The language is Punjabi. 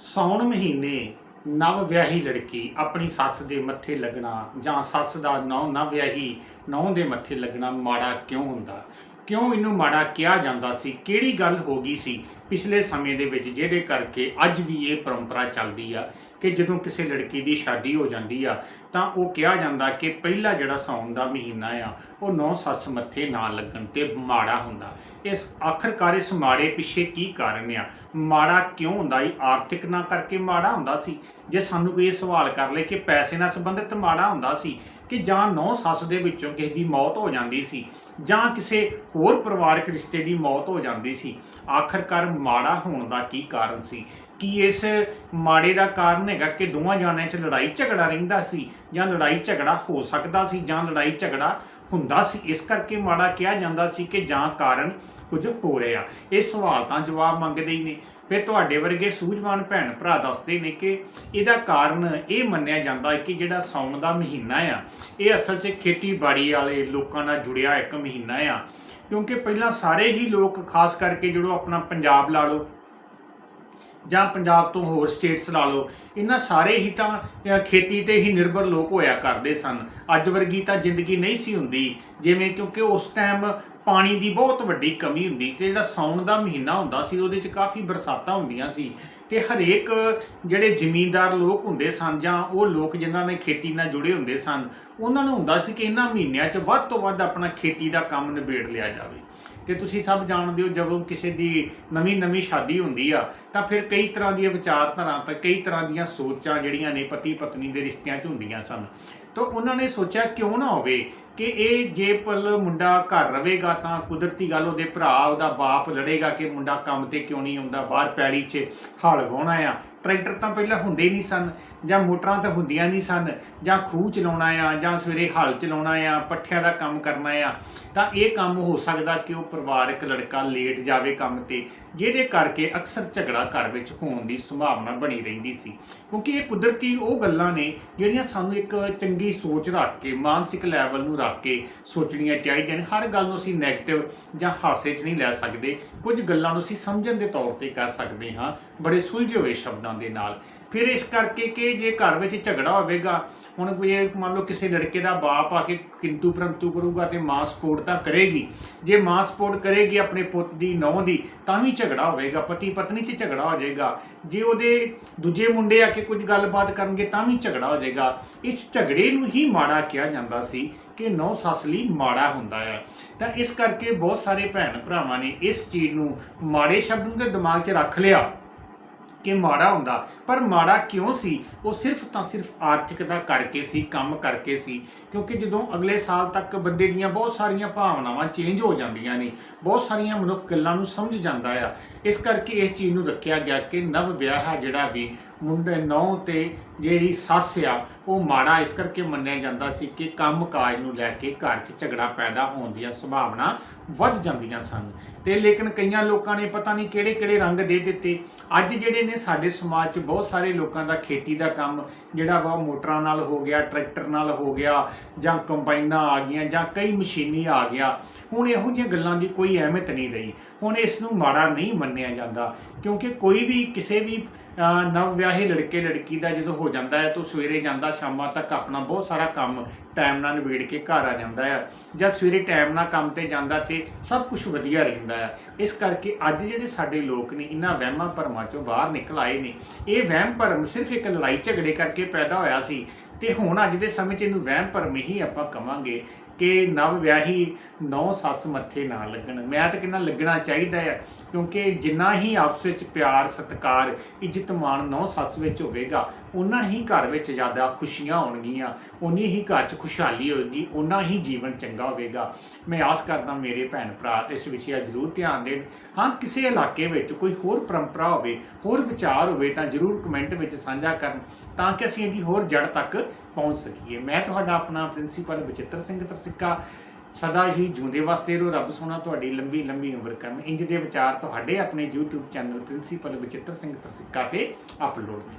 ਸੌਣ ਮਹੀਨੇ ਨਵ ਵਿਆਹੀ ਲੜਕੀ ਆਪਣੀ ਸੱਸ ਦੇ ਮੱਥੇ ਲੱਗਣਾ ਜਾਂ ਸੱਸ ਦਾ ਨੌ ਨਵ ਵਿਆਹੀ ਨੌ ਦੇ ਮੱਥੇ ਲੱਗਣਾ ਮਾੜਾ ਕਿਉਂ ਹੁੰਦਾ? ਕਿਉਂ ਇਹਨੂੰ ਮਾੜਾ ਕਿਹਾ ਜਾਂਦਾ ਸੀ? ਕਿਹੜੀ ਗੱਲ ਹੋ ਗਈ ਸੀ ਪਿਛਲੇ ਸਮੇਂ ਦੇ ਵਿੱਚ ਜਿਹਦੇ ਕਰਕੇ ਅੱਜ ਵੀ ਇਹ ਪਰੰਪਰਾ ਚੱਲਦੀ ਆ? ਕਿ ਜਦੋਂ ਕਿਸੇ ਲੜਕੀ ਦੀ ਸ਼ਾਦੀ ਹੋ ਜਾਂਦੀ ਆ, ਤਾਂ ਉਹ ਕਿਹਾ ਜਾਂਦਾ ਕਿ ਪਹਿਲਾ ਜਿਹੜਾ ਸੌਣ ਦਾ ਮਹੀਨਾ ਆ, ਉਹ ਨੌ ਸੱਸ ਮੱਥੇ ਨਾ ਲੱਗਣ ਤੇ ਮਾੜਾ ਹੁੰਦਾ। ਇਸ ਆਖਰਕਾਰ ਇਸ ਮਾੜੇ ਪਿੱਛੇ ਕੀ ਕਾਰਨ ਆ? ਮਾੜਾ ਕਿਉਂ ਹੁੰਦਾ? ਇਹ ਆਰਥਿਕ ਨਾ ਕਰਕੇ ਮਾੜਾ ਹੁੰਦਾ ਸੀ? ਜੇ ਸਾਨੂੰ ਕੋਈ ਇਹ ਸਵਾਲ ਕਰ ਲੇ ਕਿ ਪੈਸੇ ਨਾਲ ਸੰਬੰਧਿਤ ਮਾੜਾ ਹੁੰਦਾ ਸੀ ਕਿ ਜਾਂ ਨੌ ਸੱਸ ਦੇ ਵਿੱਚੋਂ ਕਿਸੇ ਦੀ ਮੌਤ ਹੋ ਜਾਂਦੀ ਸੀ, ਜਾਂ ਕਿਸੇ ਹੋਰ ਪਰਿਵਾਰਕ ਰਿਸ਼ਤੇ ਦੀ ਮੌਤ ਹੋ ਜਾਂਦੀ ਸੀ, ਆਖਰਕਾਰ ਮਾੜਾ ਹੋਣ ਦਾ ਕੀ ਕਾਰਨ ਸੀ? ਕੀ ਇਸ ਮਾੜੇ ਦਾ ਕਾਰਨ ਹੈਗਾ ਕਿ ਦੋਵਾਂ ਜਾਣਿਆਂ 'ਚ ਲੜਾਈ ਝਗੜਾ ਰਹਿੰਦਾ ਸੀ ਜਾਂ ਲੜਾਈ ਝਗੜਾ ਹੋ ਸਕਦਾ ਸੀ ਜਾਂ ਲੜਾਈ ਝਗੜਾ ਹੁੰਦਾ ਸੀ। ਇਸ ਕਰਕੇ ਮਾੜਾ ਕਿਹਾ ਜਾਂਦਾ ਸੀ ਕਿ ਜਾਂ ਕਾਰਨ ਕੁਝ ਹੋ ਰਿਹਾ। ਇਹ ਸਵਾਲ ਤਾਂ ਜਵਾਬ ਮੰਗਦੇ ਹੀ ਨੇ। ਫਿਰ ਤੁਹਾਡੇ ਵਰਗੇ ਸੂਝਵਾਨ ਭੈਣ ਭਰਾ ਦੱਸਦੇ ਨੇ ਕਿ ਇਹਦਾ ਕਾਰਨ ਇਹ ਮੰਨਿਆ ਜਾਂਦਾ ਹੈ ਕਿ ਜਿਹੜਾ ਸੌਣ ਦਾ ਮਹੀਨਾ ਆ, ਇਹ ਅਸਲ 'ਚ ਖੇਤੀਬਾੜੀ ਵਾਲੇ ਲੋਕਾਂ ਨਾਲ ਜੁੜਿਆ ਇੱਕ ਮਹੀਨਾ ਆ। ਕਿਉਂਕਿ ਪਹਿਲਾਂ ਸਾਰੇ ਹੀ ਲੋਕ, ਖਾਸ ਕਰਕੇ ਜਿਹੜੋ ਆਪਣਾ ਪੰਜਾਬ ਲਾ ਲਓ ਜਾਂ ਪੰਜਾਬ ਤੋਂ ਹੋਰ ਸਟੇਟਸ ਲਾ ਲਓ, ਇਹਨਾਂ ਸਾਰੇ ਹੀ ਤਾਂ ਖੇਤੀ ਤੇ ਹੀ ਨਿਰਭਰ ਲੋਕ ਹੋਇਆ ਕਰਦੇ ਸਨ। ਅੱਜ ਵਰਗੀ ਤਾਂ ਜ਼ਿੰਦਗੀ ਨਹੀਂ ਸੀ ਹੁੰਦੀ, ਜਿਵੇਂ ਕਿਉਂਕਿ ਉਸ ਟਾਈਮ ਪਾਣੀ ਦੀ ਬਹੁਤ ਵੱਡੀ ਕਮੀ ਹੁੰਦੀ ਤੇ ਜਿਹੜਾ ਸਾਉਣ ਦਾ ਮਹੀਨਾ ਹੁੰਦਾ ਸੀ, ਉਹਦੇ 'ਚ ਕਾਫੀ ਬਰਸਾਤਾਂ ਹੁੰਦੀਆਂ ਸੀ। ਤੇ ਹਰੇਕ ਜਿਹੜੇ ਜ਼ਿਮੀਂਦਾਰ ਲੋਕ ਹੁੰਦੇ ਸਨ ਜਾਂ ਉਹ ਲੋਕ ਜਿਨ੍ਹਾਂ ਨੇ ਖੇਤੀ ਨਾਲ ਜੁੜੇ ਹੁੰਦੇ ਸਨ, ਉਹਨਾਂ ਨੂੰ ਹੁੰਦਾ ਸੀ ਕਿ ਇਹਨਾਂ ਮਹੀਨਿਆਂ 'ਚ ਵੱਧ ਤੋਂ ਵੱਧ ਆਪਣਾ ਖੇਤੀ ਦਾ ਕੰਮ ਨਿਬੇੜ ਲਿਆ ਜਾਵੇ। ਤੇ ਤੁਸੀਂ ਸਭ ਜਾਣਦੇ ਹੋ, ਜਦੋਂ ਕਿਸੇ ਦੀ ਨਵੀਂ ਨਵੀਂ ਸ਼ਾਦੀ ਹੁੰਦੀ ਆ, ਤਾਂ ਫਿਰ ਕਈ ਤਰ੍ਹਾਂ ਦੀਆਂ ਵਿਚਾਰਧਾਰਾ ਤਾਂ ਕਈ ਤਰ੍ਹਾਂ ਦੀਆਂ ਸੋਚਾਂ ਜਿਹੜੀਆਂ ਨੇ ਪਤੀ ਪਤਨੀ ਦੇ ਰਿਸ਼ਤਿਆਂ 'ਚ ਹੁੰਦੀਆਂ ਸਨ। ਤਾਂ ਉਹਨਾਂ ਨੇ ਸੋਚਿਆ ਕਿਉਂ ਨਾ ਹੋਵੇ ਕਿ ਇਹ ਜੇ ਪਲ ਮੁੰਡਾ ਘਰ ਰਵੇਗਾ ਤਾਂ ਕੁਦਰਤੀ ਗੱਲ ਉਹਦੇ ਭਰਾ, ਉਹਦਾ ਬਾਪ ਲੜੇਗਾ ਕਿ ਮੁੰਡਾ ਕੰਮ ਤੇ ਕਿਉਂ ਨਹੀਂ ਆਉਂਦਾ, ਬਾਹਰ ਪੈਲੀ 'ਚ ਹਲ ਵਾਹੁਣਾ ਆ। ਟਰੈਕਟਰ ਤਾਂ ਪਹਿਲਾਂ ਹੁੰਦੇ ਹੀ ਨਹੀਂ ਸਨ, ਜਾਂ ਮੋਟਰਾਂ ਤਾਂ ਹੁੰਦੀਆਂ ਨਹੀਂ ਸਨ, ਜਾਂ ਖੂਹ ਚਲਾਉਣਾ ਆ, ਜਾਂ ਸਵੇਰੇ ਹਲ ਚਲਾਉਣਾ ਆ, ਪੱਠਿਆਂ ਦਾ ਕੰਮ ਕਰਨਾ ਆ, ਤਾਂ ਇਹ ਕੰਮ ਹੋ ਸਕਦਾ ਕਿ ਉਹ ਪਰਿਵਾਰਕ ਲੜਕਾ ਲੇਟ ਜਾਵੇ ਕੰਮ ਤੇ, ਜਿਹਦੇ ਕਰਕੇ ਅਕਸਰ ਝਗੜਾ ਘਰ ਵਿੱਚ ਹੋਣ ਦੀ ਸੰਭਾਵਨਾ ਬਣੀ ਰਹਿੰਦੀ ਸੀ। ਕਿਉਂਕਿ ਇਹ ਕੁਦਰਤੀ ਉਹ ਗੱਲਾਂ ਨੇ ਜਿਹੜੀਆਂ ਸਾਨੂੰ ਇੱਕ ਚੰਗੀ ਸੋਚ ਰੱਖ ਕੇ, ਮਾਨਸਿਕ ਲੈਵਲ ਨੂੰ ਰੱਖ ਕੇ ਸੋਚਣੀਆਂ ਚਾਹੀਦੀਆਂ ਨੇ। ਹਰ ਗੱਲ ਨੂੰ ਅਸੀਂ 네ਗੇਟਿਵ ਜਾਂ ਹਾਸੇ 'ਚ ਨਹੀਂ ਲੈ ਸਕਦੇ। ਕੁਝ ਗੱਲਾਂ ਨੂੰ ਅਸੀਂ ਸਮਝਣ ਦੇ ਤੌਰ ਤੇ ਕਰ ਸਕਦੇ ਹਾਂ। ਬੜੇ ਸੁਲਝੇ ਹੋਏ ਸ਼ਬਦਾਂ ਦੇ ਨਾਲ। ਫਿਰ ਇਸ ਕਰਕੇ ਕਿ ਜੇ ਘਰ ਵਿੱਚ ਝਗੜਾ ਹੋਵੇਗਾ, ਹੁਣ ਕੋਈ ਮੰਨ ਲਓ ਕਿਸੇ ਲੜਕੇ ਦਾ ਬਾਪ ਆ ਕੇ ਕਿੰਤੂ ਪਰੰਤੂ ਕਰੂਗਾ ਤੇ ਮਾਂ ਸਪੋਰਟ ਤਾਂ ਕਰੇਗੀ। ਜੇ ਮਾਂ ਸਪੋਰਟ ਕਰੇਗੀ ਆਪਣੇ ਪੁੱਤ ਦੀ ਨੌਂ ਦੀ, ਤਾਂ ਵੀ ਝਗੜਾ ਹੋਵੇਗਾ ਪਤੀ ਪਤਨੀ 'ਚ ਝਗੜਾ ਹੋ ਜਾਏਗਾ। ਜੇ ਉਹਦੇ ਦੂਜੇ ਮੁੰਡੇ ਆ ਕੇ ਕੁਝ ਗੱਲਬਾਤ ਕਰਨਗੇ, ਤਾਂ ਵੀ ਝਗੜਾ ਹੋ ਜਾਏਗਾ। ਇਸ ਝਗੜੇ ਨੂੰ ਹੀ ਮਾੜਾ ਕਿਹਾ ਜਾਂਦਾ ਸੀ ਕਿ ਨੌ ਸੱਸ ਲਈ ਮਾੜਾ ਹੁੰਦਾ ਹੈ ਤਾਂ ਇਸ ਕਰਕੇ ਬਹੁਤ ਸਾਰੇ ਭੈਣ ਭਰਾਵਾਂ ਨੇ ਇਸ ਚੀਜ਼ ਨੂੰ ਮਾੜੇ ਸ਼ਬਦ ਨੂੰ ਤੇ ਦਿਮਾਗ 'ਚ ਰੱਖ ਲਿਆ। ਕਿ ਮਾੜਾ ਹੁੰਦਾ। ਪਰ ਮਾੜਾ ਕਿਉਂ ਸੀ? ਉਹ ਸਿਰਫ ਤਾਂ ਸਿਰਫ ਆਰਥਿਕਤਾ ਕਰਕੇ ਸੀ, ਕੰਮ ਕਰਕੇ ਸੀ। ਕਿਉਂਕਿ ਜਦੋਂ ਅਗਲੇ ਸਾਲ ਤੱਕ ਬੰਦੇ ਦੀਆਂ ਬਹੁਤ ਸਾਰੀਆਂ ਭਾਵਨਾਵਾਂ ਚੇਂਜ ਹੋ ਜਾਂਦੀਆਂ ਨੇ, ਬਹੁਤ ਸਾਰੀਆਂ ਮਨੁੱਖ ਗੱਲਾਂ ਨੂੰ ਸਮਝ ਜਾਂਦਾ ਆ। ਇਸ ਕਰਕੇ ਇਸ ਚੀਜ਼ ਨੂੰ ਰੱਖਿਆ ਗਿਆ ਕਿ ਨਵ ਵਿਆਹ ਜਿਹੜਾ ਵੀ ਮੁੰਡੇ ਨੌ ਤੇ ਜਿਹੜੀ ਸੱਸ ਆ, ਉਹ ਮਾੜਾ ਇਸ ਕਰਕੇ ਮੰਨਿਆ ਜਾਂਦਾ ਸੀ ਕਿ ਕੰਮ ਕਾਜ ਨੂੰ ਲੈ ਕੇ ਘਰ 'ਚ ਝਗੜਾ ਪੈਦਾ ਹੋਣ ਦੀਆਂ ਸੰਭਾਵਨਾ ਵੱਧ ਜਾਂਦੀਆਂ ਸਨ। ਤੇ ਲੇਕਿਨ ਕਈਆਂ ਲੋਕਾਂ ਨੇ ਪਤਾ ਨਹੀਂ ਕਿਹੜੇ ਕਿਹੜੇ ਰੰਗ ਦੇ ਦਿੱਤੇ। ਅੱਜ ਜਿਹੜੇ ਨੇ ਸਾਡੇ ਸਮਾਜ 'ਚ ਬਹੁਤ ਸਾਰੇ ਲੋਕਾਂ ਦਾ ਖੇਤੀ ਦਾ ਕੰਮ, ਜਿਹੜਾ ਵਾ ਮੋਟਰਾਂ ਨਾਲ ਹੋ ਗਿਆ, ਟਰੈਕਟਰ ਨਾਲ ਹੋ ਗਿਆ, ਜਾਂ ਕੰਬਾਈਨਾਂ ਆ ਗਈਆਂ, ਜਾਂ ਕਈ ਮਸ਼ੀਨੀ ਆ ਗਿਆ। ਹੁਣ ਇਹੋ ਜਿਹੀਆਂ ਗੱਲਾਂ ਦੀ ਕੋਈ ਅਹਿਮੀਅਤ ਨਹੀਂ ਰਹੀ। ਹੁਣ ਇਸ ਨੂੰ ਮਾੜਾ ਨਹੀਂ ਮੰਨਿਆ ਜਾਂਦਾ, ਕਿਉਂਕਿ ਕੋਈ ਵੀ ਕਿਸੇ ਵੀ ਨਵ ਵਿਆਹੇ ਲੜਕੇ ਲੜਕੀ ਦਾ ਜਦੋਂ ਹੋ ਜਾਂਦਾ ਹੈ ਤਾਂ ਸਵੇਰੇ ਜਾਂਦਾ, ਸ਼ਾਮਾਂ ਤੱਕ ਆਪਣਾ ਬਹੁਤ ਸਾਰਾ ਕੰਮ ਟਾਈਮ ਨਾਲ ਨਿਬੇੜ ਕੇ ਘਰ ਆ ਜਾਂਦਾ ਹੈ। ਜਦ ਸਵੇਰੇ ਟਾਈਮ ਨਾਲ ਕੰਮ ਤੇ ਜਾਂਦਾ ਤੇ ਸਭ ਕੁਝ ਵਧੀਆ ਰਹਿੰਦਾ ਹੈ। ਇਸ ਕਰਕੇ ਅੱਜ ਜਿਹੜੇ ਸਾਡੇ ਲੋਕ ਨੇ, ਇਹਨਾਂ ਵਹਿਮਾਂ ਭਰਮਾਂ ਚੋਂ ਬਾਹਰ ਨਿਕਲ ਆਏ ਨੇ। ਇਹ ਵਹਿਮ ਭਰਮ ਸਿਰਫ ਇੱਕ ਲੜਾਈ ਝਗੜੇ ਕਰਕੇ ਪੈਦਾ ਹੋਇਆ ਸੀ। ਤੇ ਹੁਣ ਅੱਜ ਦੇ ਸਮੇਂ 'ਚ ਇਹਨੂੰ ਵਹਿਮ ਭਰਮ ਹੀ ਆਪਾਂ ਕਵਾਂਗੇ ਕਿ ਨਵ ਵਿਆਹੀ ਨੌ ਸੱਸ ਮੱਥੇ ਨਾ ਲੱਗਣ। ਮੈਂ ਤਾਂ ਕਿੰਨਾ ਲੱਗਣਾ ਚਾਹੀਦਾ ਹੈ ਕਿਉਂਕਿ ਜਿੰਨਾ ਹੀ ਆਪਸ ਵਿੱਚ ਪਿਆਰ, ਸਤਿਕਾਰ, ਇੱਜ਼ਤ ਮਾਣ ਨੌ ਸੱਸ ਵਿੱਚ ਹੋਵੇਗਾ ਉਨਾ ਹੀ ਘਰ ਵਿੱਚ ਜ਼ਿਆਦਾ ਖੁਸ਼ੀਆਂ ਹੋਣਗੀਆਂ ਉਨੀ ਹੀ ਘਰ 'ਚ ਖੁਸ਼ਹਾਲੀ ਹੋਏਗੀ ਉਨਾ ਹੀ ਜੀਵਨ ਚੰਗਾ ਹੋਵੇਗਾ। ਮੈਂ ਆਸ ਕਰਦਾ ਮੇਰੇ ਭੈਣ ਭਰਾ ਇਸ ਵਿਸ਼ੇ ਜ਼ਰੂਰ ਧਿਆਨ ਦੇਣ। ਹਾਂ, ਕਿਸੇ ਇਲਾਕੇ ਵਿੱਚ ਕੋਈ ਹੋਰ ਪਰੰਪਰਾ ਹੋਵੇ, ਹੋਰ ਵਿਚਾਰ ਹੋਵੇ ਤਾਂ ਜ਼ਰੂਰ ਕਮੈਂਟ ਵਿੱਚ ਸਾਂਝਾ ਕਰਨ, ਤਾਂ ਕਿ ਅਸੀਂ ਇਹਦੀ ਹੋਰ ਜੜ ਤੱਕ ਪਹੁੰਚ ਸਕੀਏ। ਮੈਂ ਤੁਹਾਡਾ ਆਪਣਾ ਪ੍ਰਿੰਸੀਪਲ ਬਚਿੱਤਰ ਸਿੰਘ ਤਰਸਿੱਕਾ। ਸਦਾ ਹੀ ਜੂੰਦੇ ਵਾਸਤੇ ਰੋ ਰੱਬ ਸੋਨਾ ਤੁਹਾਡੀ ਲੰਬੀ ਲੰਬੀ ਉਮਰ ਕਰਨ। ਇੰਜ ਦੇ ਵਿਚਾਰ ਤੁਹਾਡੇ ਆਪਣੇ YouTube channel principal Bachittar Singh Tarsikka ਤੇ ਅਪਲੋਡ ਨੇ।